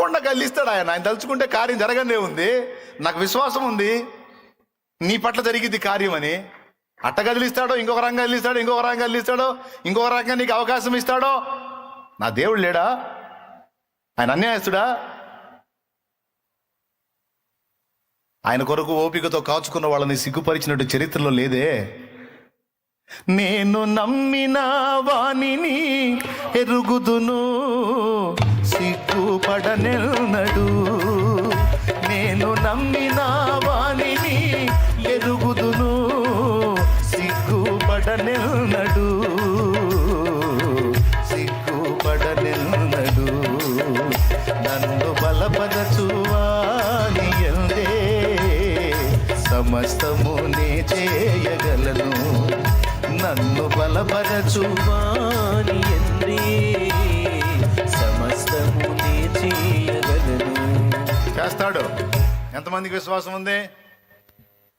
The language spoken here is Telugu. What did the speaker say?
తప్పకుండా గల్లిస్తాడు ఆయన. ఆయన తలుచుకుంటే కార్యం జరగనే ఉంది. నాకు విశ్వాసం ఉంది. నీ పట్ల జరిగింది కార్యం అని. అట్ట కదిలిస్తాడో ఇంకొక రంగం కదిలిస్తాడో ఇంకొక రంగం కదిలిస్తాడో ఇంకొక రంగం నీకు అవకాశం ఇస్తాడో. నా దేవుడు లేడా? ఆయన అన్యాయస్తుడా? ఆయన కొరకు ఓపికతో కాచుకున్న వాళ్ళని సిగ్గుపరిచినట్టు చరిత్రలో లేదే. నేను నమ్మిన వాణిని ఎరుగుదును. నిల్నడు. నేను నమ్మిన వాణిని ఎరుగుదును సిగ్గుపడ నిల్నడు. నన్ను బలపరచువాని ఎందే. సమస్తము నే చేయగలను. నన్ను బలపరచువాని ఎందే. చేస్తాడు. ఎంతమందికి విశ్వాసం ఉంది?